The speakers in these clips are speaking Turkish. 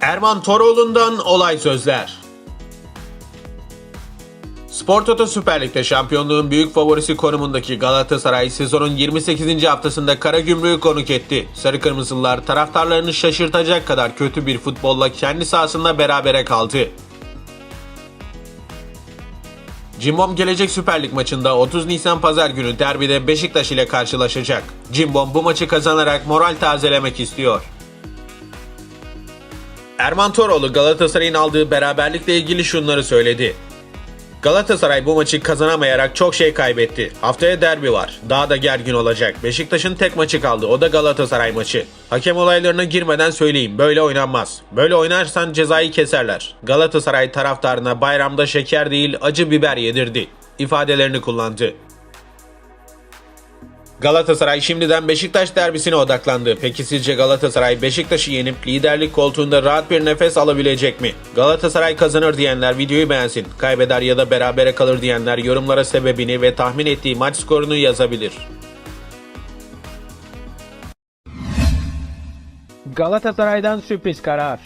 Erman Toroğlu'ndan olay sözler. Spor Toto Süper Lig'de şampiyonluğun büyük favorisi konumundaki Galatasaray sezonun 28. haftasında Karagümrük'ü konuk etti. Sarı Kırmızılılar taraftarlarını şaşırtacak kadar kötü bir futbolla kendi sahasında berabere kaldı. Cimbom gelecek Süper Lig maçında 30 Nisan Pazar günü derbide Beşiktaş ile karşılaşacak. Cimbom bu maçı kazanarak moral tazelemek istiyor. Erman Toroğlu Galatasaray'ın aldığı beraberlikle ilgili şunları söyledi. Galatasaray bu maçı kazanamayarak çok şey kaybetti. Haftaya derbi var. Daha da gergin olacak. Beşiktaş'ın tek maçı kaldı. O da Galatasaray maçı. Hakem olaylarına girmeden söyleyeyim. Böyle oynanmaz. Böyle oynarsan cezayı keserler. Galatasaray taraftarına bayramda şeker değil acı biber yedirdi. ifadelerini kullandı. Galatasaray şimdiden Beşiktaş derbisine odaklandı. Peki sizce Galatasaray Beşiktaş'ı yenip liderlik koltuğunda rahat bir nefes alabilecek mi? Galatasaray kazanır diyenler videoyu beğensin. Kaybeder ya da berabere kalır diyenler yorumlara sebebini ve tahmin ettiği maç skorunu yazabilir. Galatasaray'dan sürpriz karar.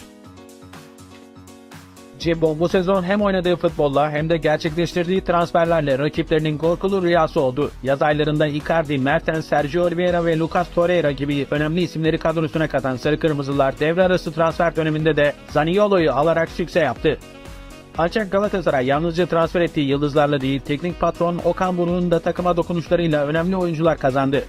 Cimbom bu sezon hem oynadığı futbolla hem de gerçekleştirdiği transferlerle rakiplerinin korkulu rüyası oldu. Yaz aylarında Icardi, Mertens, Sergio Oliveira ve Lucas Torreira gibi önemli isimleri kadrosuna katan Sarı Kırmızılar devre arası transfer döneminde de Zaniolo'yu alarak sükse yaptı. Ancak Galatasaray yalnızca transfer ettiği yıldızlarla değil, teknik patron Okan Buruk'un da takıma dokunuşlarıyla önemli oyuncular kazandı.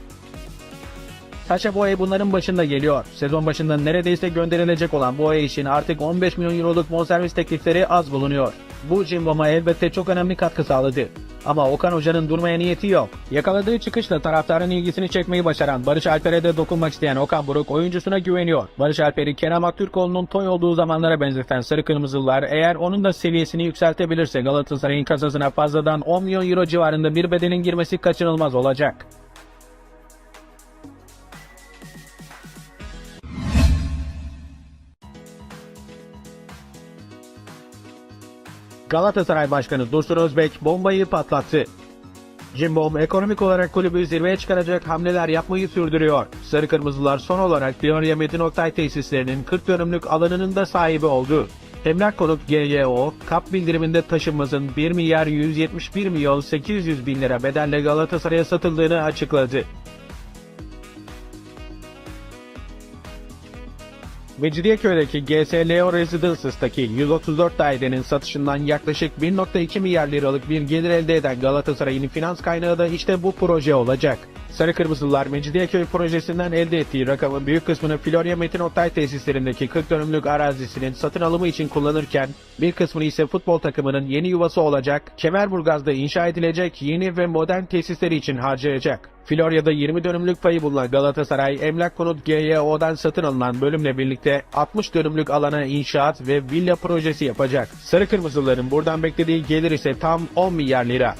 Sacha Boey bunların başında geliyor. Sezon başında neredeyse gönderilecek olan Boey için artık 15 milyon euroluk bonservis teklifleri az bulunuyor. Bu Cimbom'a elbette çok önemli katkı sağladı. Ama Okan Hoca'nın durmaya niyeti yok. Yakaladığı çıkışla taraftarın ilgisini çekmeyi başaran Barış Alper'e de dokunmak isteyen Okan Buruk oyuncusuna güveniyor. Barış Alper'i Kerem Aktürkoğlu'nun toy olduğu zamanlara benzeten Sarı Kırmızılılar eğer onun da seviyesini yükseltebilirse Galatasaray'ın kasasına fazladan 10 milyon euro civarında bir bedelin girmesi kaçınılmaz olacak. Galatasaray Başkanı Dursun Özbek bombayı patlattı. Cimbom ekonomik olarak kulübü zirveye çıkaracak hamleler yapmayı sürdürüyor. Sarı Kırmızılar son olarak Florya Metin Oktay tesislerinin 40 dönümlük alanının da sahibi oldu. Emlak konut GYO, kap bildiriminde taşınmazın 1 milyar 171 milyon 800 bin lira bedelle Galatasaray'a satıldığını açıkladı. Mecidiyeköy'deki GSLO Residences'taki 134 dairenin satışından yaklaşık 1.2 milyar liralık bir gelir elde eden Galatasaray'ın finans kaynağı da işte bu proje olacak. Sarı Kırmızılar Mecidiyeköy projesinden elde ettiği rakamın büyük kısmını Florya Metin Oktay tesislerindeki 40 dönümlük arazisinin satın alımı için kullanırken bir kısmını ise futbol takımının yeni yuvası olacak Kemerburgaz'da inşa edilecek yeni ve modern tesisleri için harcayacak. Florya'da 20 dönümlük payı bulunan Galatasaray, Emlak Konut GYO'dan satın alınan bölümle birlikte 60 dönümlük alana inşaat ve villa projesi yapacak. Sarı Kırmızıların buradan beklediği gelir ise tam 10 milyar lira.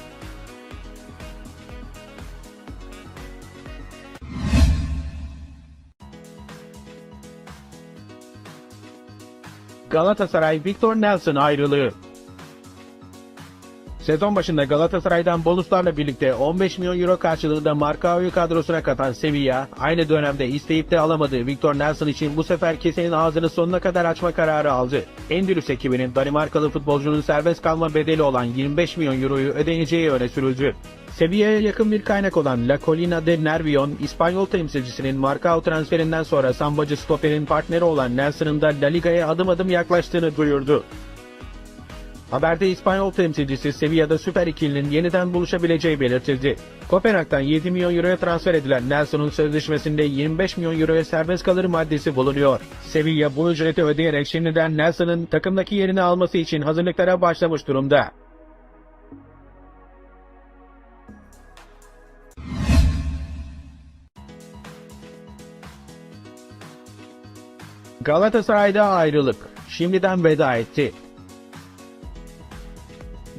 Galatasaray Victor Nelson ayrılığı Sezon başında Galatasaray'dan bonuslarla birlikte 15 milyon euro karşılığında Marcao'yu kadrosuna katan Sevilla, aynı dönemde isteyip de alamadığı Victor Nelson için bu sefer kesenin ağzını sonuna kadar açma kararı aldı. Endülüs ekibinin Danimarkalı futbolcunun serbest kalma bedeli olan 25 milyon euroyu ödeneceği öne sürüldü. Sevilla'ya yakın bir kaynak olan La Colina de Nervion, İspanyol temsilcisinin Marcao transferinden sonra sambacı stoperin partneri olan Nelson'ın da La Liga'ya adım adım yaklaştığını duyurdu. Haberde İspanyol temsilcisi Sevilla'da Süper İkili'nin yeniden buluşabileceği belirtildi. Kopenhag'dan 7 milyon euroya transfer edilen Nelson'un sözleşmesinde 25 milyon euroya serbest kalır maddesi bulunuyor. Sevilla bu ücreti ödeyerek şimdiden Nelson'ın takımdaki yerini alması için hazırlıklara başlamış durumda. Galatasaray'da ayrılık. Şimdiden veda etti.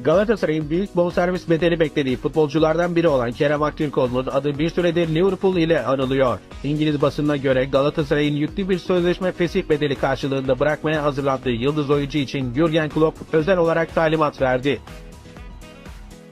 Galatasaray'ın büyük bonservis bedeli beklediği futbolculardan biri olan Kerem Aktürkoğlu'nun adı bir süredir Liverpool ile anılıyor. İngiliz basınına göre Galatasaray'ın yüklü bir sözleşme fesih bedeli karşılığında bırakmaya hazırlandığı yıldız oyuncu için Jurgen Klopp özel olarak talimat verdi.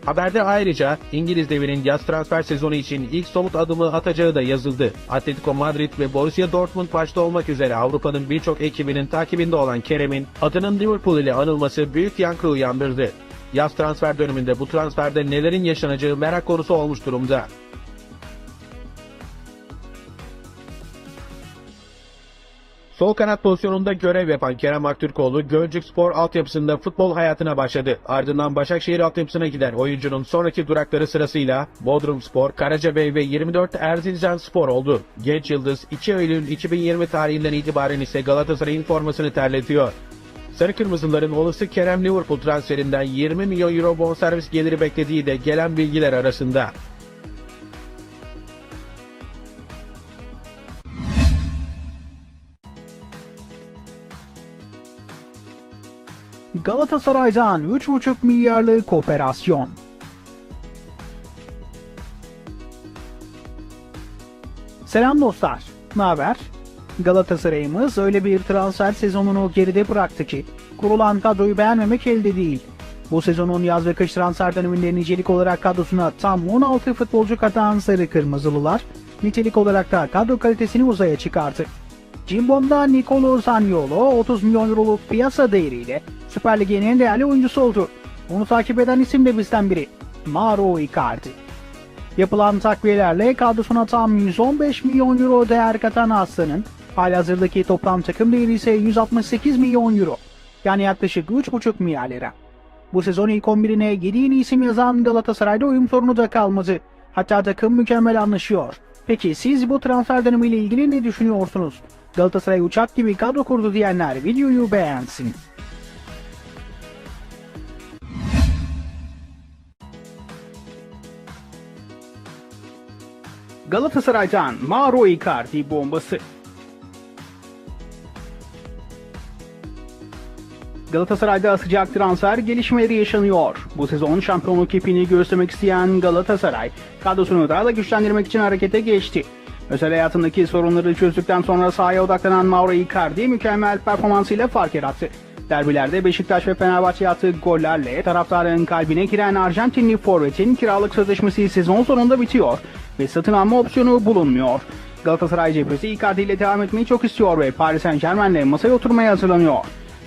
Haberde ayrıca İngiliz devinin yaz transfer sezonu için ilk somut adımı atacağı da yazıldı. Atletico Madrid ve Borussia Dortmund başta olmak üzere Avrupa'nın birçok ekibinin takibinde olan Kerem'in adının Liverpool ile anılması büyük yankı uyandırdı. Yaz transfer döneminde bu transferde nelerin yaşanacağı merak konusu olmuş durumda. Sol kanat pozisyonunda görev yapan Kerem Aktürkoğlu Gölcük Spor altyapısında futbol hayatına başladı. Ardından Başakşehir altyapısına giden oyuncunun sonraki durakları sırasıyla Bodrum Spor, Karacabey ve 24 Erzincan Spor oldu. Genç Yıldız 2 Eylül 2020 tarihinden itibaren ise Galatasaray'ın formasını terletiyor. Sarı Kırmızıların olası Kerem Liverpool transferinden 20 milyon euro bonservis geliri beklediği de gelen bilgiler arasında. Galatasaray'dan 3,5 milyarlık operasyon. Selam dostlar. Ne haber? Galatasaray'ımız öyle bir transfer sezonunu geride bıraktı ki kurulan kadroyu beğenmemek elde değil. Bu sezonun yaz ve kış transfer döneminde nicelik olarak kadrosuna tam 16 futbolcu katan Sarı Kırmızılılar, nitelik olarak da kadro kalitesini uzaya çıkarttı. Cimbom'da Nicolo Zaniolo 30 milyon euroluk piyasa değeriyle Süper Lig'in en değerli oyuncusu oldu. Onu takip eden isim de bizden biri. Mauro Icardi. Yapılan takviyelerle kadrosuna tam 115 milyon euro değer katan Aslan'ın halihazırdaki toplam takım değeri ise 168 milyon euro. Yani yaklaşık 3,5 milyar lira. Bu sezon ilk 11'ine 7 yeni isim yazan Galatasaray'da uyum sorunu da kalmadı. Hatta takım mükemmel anlaşıyor. Peki siz bu transfer dönemiyle ilgili ne düşünüyorsunuz? Galatasaray uçak gibi kadro kurdu diyenler videoyu beğensin. Galatasaray'dan Mauro Icardi bombası. Galatasaray'da sıcak transfer gelişmeleri yaşanıyor. Bu sezon şampiyonluk ipini göstermek isteyen Galatasaray kadrosunu daha da güçlendirmek için harekete geçti. Özel hayatındaki sorunları çözdükten sonra sahaya odaklanan Mauro Icardi mükemmel performansıyla fark yarattı. Derbilerde Beşiktaş ve Fenerbahçe attığı gollerle taraftarın kalbine giren Arjantinli forvetin kiralık sözleşmesi sezon sonunda bitiyor ve satın alma opsiyonu bulunmuyor. Galatasaray cephesi Icardi ile devam etmeyi çok istiyor ve Paris Saint Germain'le masaya oturmaya hazırlanıyor.